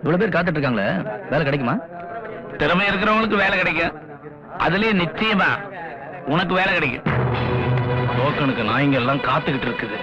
இவ்வளவு பேர் காத்துட்டு இருக்காங்களே வேலை கிடைக்குமா? திறமை இருக்கிறவங்களுக்கு வேலை கிடைக்கும். அதுலயே நிச்சயமா உனக்கு வேலை கிடைக்கும். டோக்கனுக்கு நாய்ங்க எல்லாம் காத்துக்கிட்டு இருக்குது.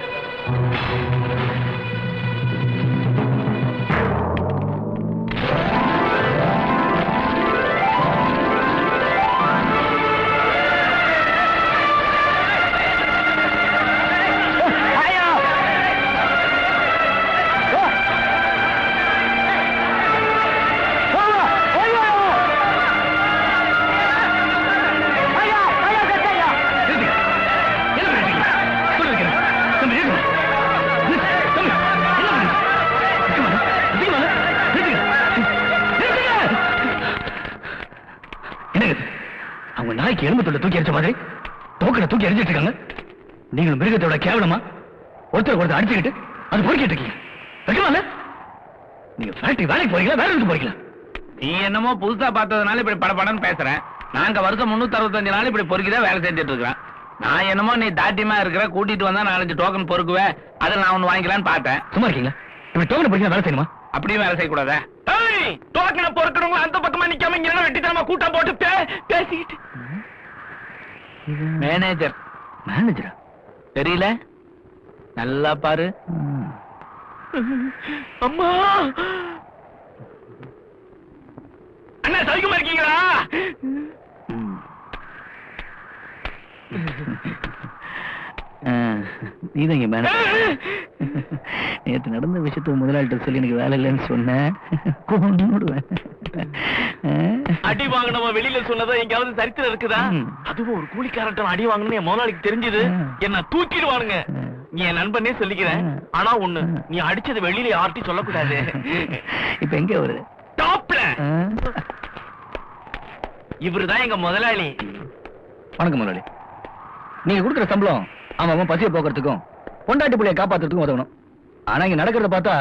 தொண்டை தூக்கி அடிச்ச மாதிரி? தோக்கனை தூக்கி அடிச்சிட்டு இருக்காங்க. நீங்களும் மிருகத்தோட கேவலமா? ஒருத்தர் ஒருத்தர் அடிச்சுக்கிட்டு அது பொறுக்கிட்டு இருக்கீங்க. வைக்கலாம்ல நீங்க ஃபேக்டரி வேலைக்கு போறீங்களா? வேற எதுக்கு போறீங்களா? நீ என்னமோ புதுசா பார்த்ததுனால இப்படி படபடன்னு பேசுறேன் நாங்க வருஷம் முன்னூத்தி அறுபத்தஞ்சு நாள் இப்படி பொறுக்கிதான் வேலை செஞ்சுட்டு இருக்கிறேன் நான் என்னமோ நீ தாட்டியமா இருக்கிற கூட்டிட்டு வந்தா நாலஞ்சு டோக்கன் பொறுக்குவேன் அதை நான் ஒண்ணு வாங்கிக்கலான்னு பார்த்தேன். சும்மா இருக்கீங்களா? இப்படி டோக்கனை பொறுக்கினா வேலை செய்யணுமா? அப்படியும் வேலை செய்யக்கூடாதா? டோக்கனை பொறுக்கிறவங்க அந்த பக்கமா நிக்காம இங்க வெட்டித்தனமா கூட்டம் போட்டு பேசிக்கிட்டு மேனேஜர் மேனேஜரா தெரியல. நல்லா பாரு. அம்மா! அண்ணா சவிக்கமா இருக்கீங்களா? நீதான் இங்க மேனேஜர் நேத்து நடந்த விஷயத்த முதலாளிட்ட சொல்லி எனக்கு வேலை இல்லைன்னு சொன்னேன். அடி வாங்கினவன் வெளியில சொன்னதா எங்கயாவது சரித்திரம் இருக்குதா. அதுவும் ஒரு கூலிக்காரன் அடி வாங்கணும்னு என் முதலாளிக்கு தெரிஞ்சது. என்ன தூக்கிடுவானுங்க. நீ என் நண்பனே சொல்லிக்கிறேன். ஆனா ஒண்ணு. நீ அடிச்சது வெளியில யார்ட்டையும் சொல்லக்கூடாது. இப்ப எங்க வருது டாப்ல. இவருதான் எங்க முதலாளி. வணக்கம் முதலாளி. நீங்க கொடுக்குற சம்பளம் அவன் பசியை போக்குறதுக்கும். பொண்டாட்டி பிள்ளைய காப்பாத்துறதுக்கும் உதவணும். ஆனா இங்க நடக்கிறத பார்த்தா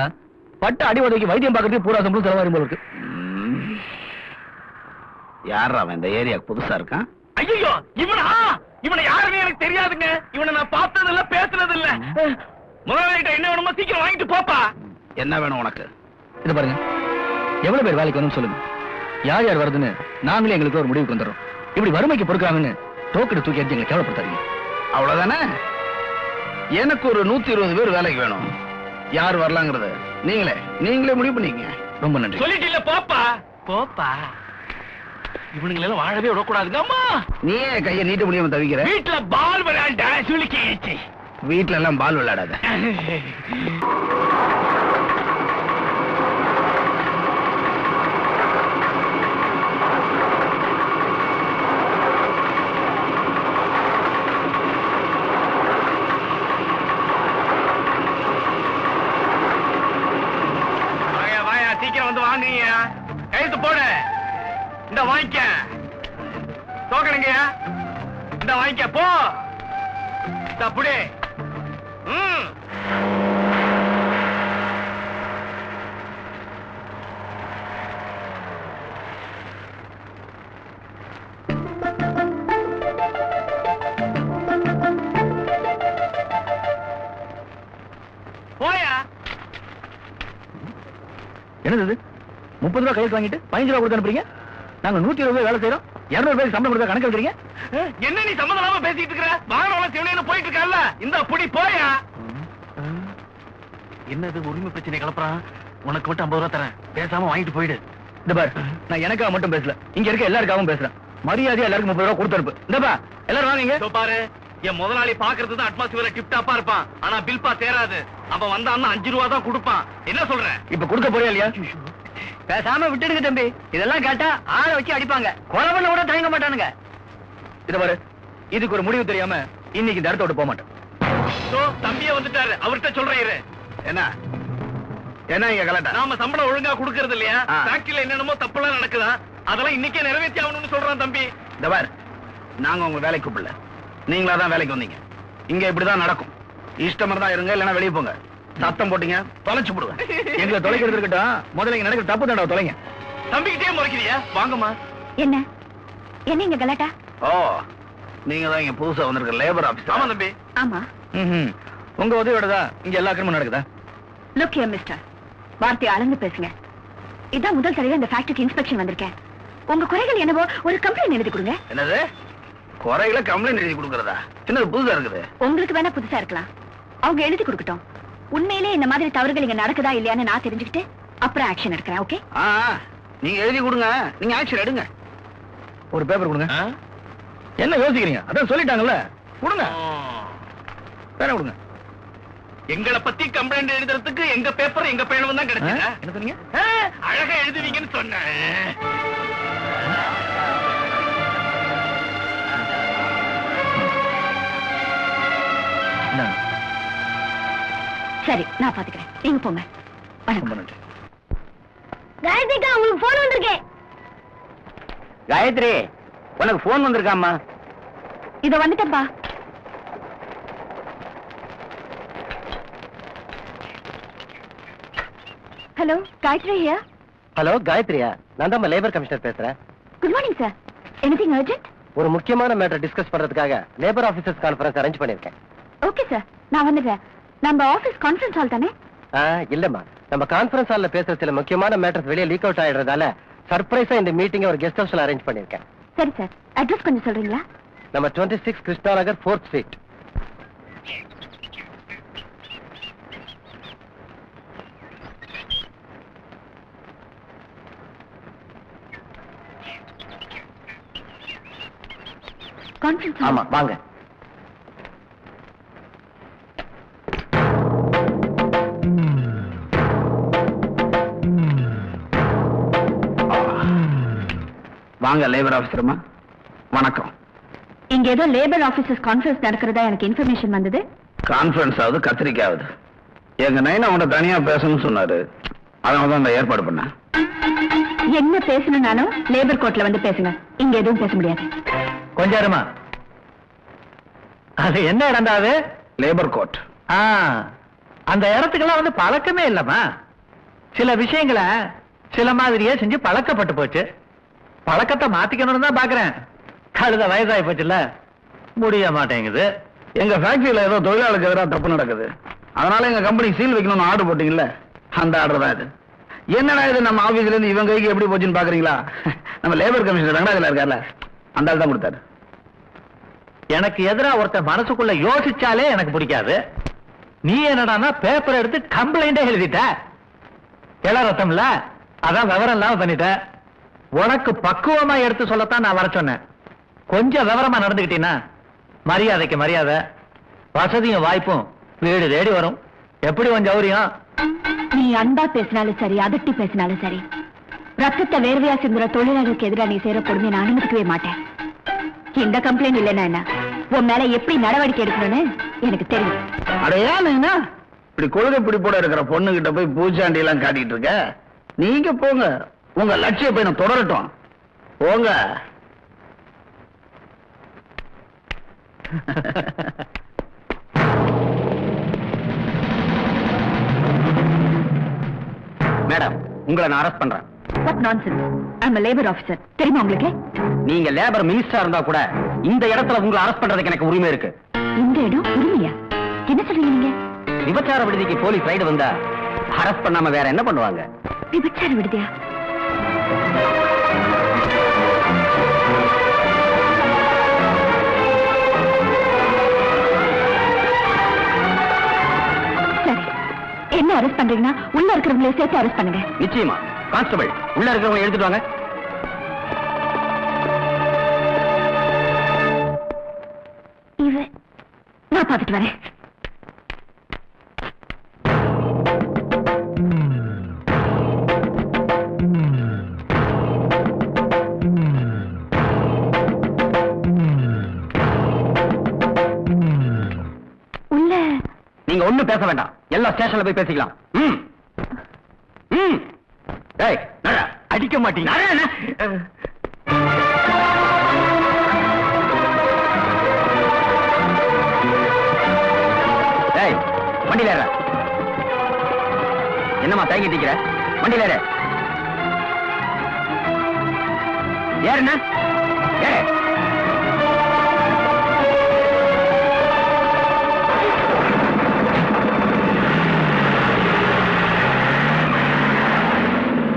பட்ட அடி உதவிக்கு வைத்தியம் பார்க்கறதுக்கு பூரா சம்பளம் செலவாகும் போல இருக்கு. யார் அவன் இந்த ஏரியாக்கு புதுசா இருக்கான்? ஐயோ இவனா? இவனை யாருன்னு எனக்கு தெரியாதுங்க. இவனை நான் பார்த்தது இல்ல பேசுனது இல்ல முதலாளிகிட்ட என்ன வேணுமோ சீக்கிரம் வாங்கிட்டு போப்பா. என்ன வேணும் உனக்கு? இது பாருங்க. எவ்வளவு பேர் வேலைக்கு வரணும்னு சொல்லுங்க. யார் யார் வருதுன்னு நாங்களே எங்களுக்கு ஒரு முடிவுக்கு வந்துடுறோம். இப்படி வறுமைக்கு பொறுக்காங்கன்னு டோக்கெட்டு தூக்கி அடிச்சு எங்களை கேவலப்படுத்தாதீங்க. அவ்வளவுதானே? எனக்கு ஒரு நூத்தி இருபது பேர் வேலைக்கு வேணும். யார் வரலாங்கிறது நீங்களே நீங்களே முடிவு பண்ணிக்கங்க. ரொம்ப நன்றி. சொல்லிட்டு போப்பா. போப்பா. இவனுங்களை எல்லாம் வாழவே விடக்கூடாதுங்க. அம்மா! நீயே கையை நீட்ட முடியாம தவிக்கிற? வீட்டுல பால் விளையாண்ட சுளுக்கிச்சு வீட்ல எல்லாம் பால் விளையாடாத. தப்புடே போயா. என்னது முப்பது ரூபாய் கையில் வாங்கிட்டு பதினஞ்சு ரூபா கொடுத்து அனுப்புறீங்க? நாங்க நூத்தி இருபது ரூபாய் வேலை செய்யறோம் இருநூறு ரூபாய்க்கு சம்பளம் கொடுத்தா கணக்கு எழுதுறீங்க? என்ன நீ சம்மந்தம் இல்லாம பேசிட்டு இருக்கிற? வாகனம் சிவனேன்னு போயிட்டு இருக்கல இந்த புடி போயா? என்னது உரிமை பிரச்சனை கிளப்புறான்? உனக்கு மட்டும் ஐம்பது ரூபா தரேன். பேசாம வாங்கிட்டு போயிடு. இந்த பார் நான் எனக்காக மட்டும் பேசல. இங்க இருக்க எல்லாருக்காகவும் பேசுறேன். மரியாதையா எல்லாருக்கும் முப்பது ரூபா கொடுத்து அனுப்பு இந்தப்பா எல்லாரும் வாங்க பாரு என் முதலாளி பாக்குறது தான் அட்மாஸ்பியர் டிப் டாப்பா இருப்பான். ஆனா பில்பா தேராது அவன் வந்தான்னா அஞ்சு ரூபா தான் கொடுப்பான். என்ன சொல்ற? இப்ப கொடுக்க போறியா இல்லையா? பேசாம விட்டுடுங்க தம்பி. இதெல்லாம் கேட்டா ஆளை வச்சு அடிப்பாங்க. கொலை பண்ண கூட தயங்க மாட்டானுங்க. இத பாரு. இதுக்கு ஒரு முடிவு தெரியாம இன்னைக்கு இந்த இடத்த விட்டு போக மாட்டேன் தம்பியே வந்துட்டாரு. அவர்கிட்ட சொல்றேன். என்ன? என்ன இங்க கலட்டா? நாம சம்பளம் ஒழுங்கா கொடுக்கறது இல்லையா. ஃபேக்டரியில என்னென்னமோ தப்பெல்லாம் நடக்குதா? அதெல்லாம் இன்னைக்கே நிறைவேற்றி ஆகணும்னு சொல்றான் தம்பி. இந்த பார் நாங்க உங்க வேலைக்கு கூப்பிடல. நீங்களா தான் வேலைக்கு வந்தீங்க. இங்க இப்படிதான் நடக்கும். இஷ்டமா தான் இருங்க இல்லைன்னா வெளியே போங்க. சத்தம் போட்டீங்க தொலைச்சு போடுவேன். எங்களை தொலைக்கிறது இருக்கட்டும் முதல்ல இங்க நடக்கிற தப்பு தண்டா தொலைங்க. தம்பிக்கிட்டே முறைக்கிறியா வாங்கம்மா. என்ன? என்ன இங்க கலாட்டா? ஓ நீங்க தான் இங்க புதுசா வந்திருக்க லேபர் ஆபீஸ் ஆமா தம்பி. ஆமா. ம்ஹும். உங்க உதவியோட தான் இங்க எல்லா கிரமம் நடக்குதா? லுக் ஹியர் மிஸ்டர் வார்த்தையை அளந்து பேசுங்க. இதான் முதல் தடவை இந்த ஃபேக்டரிக்கு இன்ஸ்பெக்ஷன் வந்திருக்கேன். உங்க குறைகள் என்னவோ ஒரு கம்ப்ளைண்ட் எழுதி கொடுங்க. என்னது? குறைகளை கம்ப்ளைண்ட் எழுதி கொடுக்கறதா? என்னது புதுசா இருக்குது? உங்களுக்கு வேணா புதுசா இருக்கலாம். அவங்க எழுதி கொடுக்கட்டும். உண்மையிலே இந்த மாதிரி தவறுகள் இங்க நடக்குதா இல்லையான்னு நான் தெரிஞ்சுக்கிட்டு அப்புறம் ஆக்ஷன் எடுக்கிறேன் ஓகே ஆ நீங்க எழுதி கொடுங்க. நீங்க ஆக்ஷன் எடுங்க. ஒரு பேப்பர் கொடுங்க. என்ன யோசிக்கிறீங்க? அதான் சொல்லிட்டாங்கல்ல. கொடுங்க. வேற கொடுங்க. எங்களை பத்தி கம்ப்ளைண்ட் எழுதுறதுக்கு எங்க பேப்பர் எங்க பேனவும் தான் ஆ? என்ன சொன்னீங்க? அழகா எழுதுவீங்கன்னு சொன்னேன். சரி நான் பாத்துக்கிறேன். நீங்க போங்க. ரொம்ப வணக்கம் நன்றி. காயத்ரிக்கா உங்களுக்கு போன் வந்திருக்கேன் காயத்ரி உனக்கு போன் வந்திருக்காமா இத வந்துட்டப்பா ஹலோ காயத்ரி ஹியர் ஹலோ காயத்ரியா? நான் தான் லேபர் கமிஷனர் பேசுறேன். Good morning sir anything urgent ஒரு முக்கியமான மேட்டர் டிஸ்கஸ் பண்றதுக்காக லேபர் ஆபீசர்ஸ் கான்ஃபரன்ஸ் அரேஞ்ச் பண்ணிருக்கேன் ஓகே சார் நான் வந்துடுறேன். நம்ம ஆபீஸ் கான்ஃபரன்ஸ் ஹால் தானே? இல்லம்மா. நம்ம கான்ஃபரன்ஸ் ஹால்ல பேசுற சில முக்கியமான மேட்டர்ஸ் வெளியே லீக் அவுட் ஆயிடுறதால சர்ப்ரைஸா இந்த மீட்டிங் ஒரு கெஸ்ட் ஹவுஸ்ல அரேஞ்ச் பண்ணிருக்கேன் சரி சார் அட்ரஸ் கொஞ்சம் சொல்றீங்களா? நம்ம 26 six Krishna Nagar fourth street conference ஆமா வாங்க. வாங்க லேபர் ஆபீசர்மா வணக்கம். இங்க ஏதோ லேபர் ஆபீசர்ஸ் கான்ஃபரன்ஸ் நடக்கிறதா எனக்கு இன்ஃபர்மேஷன் வந்தது? கான்ஃபரன்ஸ் ஆகுது கத்திரிக்காவது எங்க நைன் அவன்கிட்ட தனியா பேசணும்னு சொன்னாரு. அதனால தான் ஏற்பாடு பண்ணேன் என்ன பேசணும்னாலும் லேபர் கோர்ட்ல வந்து பேசுங்க. இங்க எதுவும் பேச முடியாது. கொஞ்சம் இருமா அது என்ன இடம்டா அது? லேபர் கோர்ட் ஆ, அந்த இடத்துக்கெல்லாம் வந்து பழக்கமே இல்லம்மா. சில விஷயங்களை சில மாதிரியே செஞ்சு பழக்கப்பட்டு போச்சு. பழக்கத்தை மாத்திக்கணும்னு தான் பாக்குறேன். கழுத வயசாகி போச்சுல்ல? முடிய மாட்டேங்குது. எங்க ஃபேக்டரியில ஏதோ தொழிலாளருக்கு எதிராக தப்பு நடக்குது. அதனால எங்க கம்பெனி சீல் வைக்கணும்னு ஆர்டர் போட்டீங்கல்ல? அந்த ஆர்டர் தான் இது என்னடா இது நம்ம ஆபீஸ்ல இருந்து இவங்க கைக்கு எப்படி போச்சுன்னு பாக்குறீங்களா? நம்ம லேபர் கமிஷனர் ரங்கராஜல இருக்கார்ல? அந்த ஆள் தான் கொடுத்தாரு. எனக்கு எதிரா ஒருத்தன் மனசுக்குள்ள யோசிச்சாலே எனக்கு பிடிக்காது. நீ என்னடான்னா பேப்பர் எடுத்து கம்ப்ளைண்டே எழுதிட்ட. இள ரத்தம்ல அதான் விவரம் இல்லாம பண்ணிட்ட. உனக்கு பக்குவமா எடுத்து சொல்லத்தான் நான் வர சொன்னேன். கொஞ்சம் விவரமா நடந்துக்கிட்டீன்னா மரியாதைக்கு மரியாதை வசதியும் வாய்ப்பும் வீடு தேடி வரும். எப்படி கொஞ்சம் சௌரியம் நீ அன்பா பேசினாலும் சரி அதட்டி பேசினாலும் சரி ரத்தத்தை வேர்வையா சிந்துற தொழிலாளருக்கு எதிராக நீ செய்யற கொடுமை நான் அனுமதிக்கவே மாட்டேன். இந்த கம்ப்ளைண்ட் இல்லைன்னா என்ன? உன் மேல எப்படி நடவடிக்கை எடுக்கணும்னு எனக்கு தெரியும். அடையா என்ன? இப்படி கொள்கை பிடிப்போட இருக்கிற பொண்ணு கிட்ட போய் பூச்சாண்டி எல்லாம் காட்டிட்டு இருக்க? நீங்க போங்க. உங்க லட்சிய பயணம் தொடரட்டும். போங்க. மேடம் உங்களை நான் அரெஸ்ட் பண்றேன். What nonsense I am labour officer தெரியுமா உங்களுக்கு? நீங்க லேபர் மினிஸ்டரா இருந்தா கூட இந்த இடத்துல உங்களை அரெஸ்ட் பண்றதுக்கு எனக்கு உரிமை இருக்கு. இந்த இடம் உரிமையா? என்ன சொல்றீங்க நீங்க? விபச்சார விடுதிக்கு போலீஸ் ரைடு வந்தா அரெஸ்ட் பண்ணாம வேற என்ன பண்ணுவாங்க? விபச்சார விடுதியா? என்ன அரெஸ்ட் பண்றீங்கன்னா உள்ள இருக்கிறவங்களே சேர்த்து அரெஸ்ட் பண்ணுங்க. நிச்சயமா. கான்ஸ்டபிள் உள்ள இருக்கிறவங்க எடுத்துட்டு வாங்க. நான் பார்த்துட்டு வரேன். நீங்க ஒண்ணும் பேச வேண்டாம். எல்லா ஸ்டேஷன்ல போய் பேசிக்கலாம். ம். ம். அடிக்க மாட்டீங்க. டேய் வண்டியில ஏற என்னம்மா தயங்கி நிக்கிற? வண்டியில ஏறு. ஏறுண்ணா ஏறு.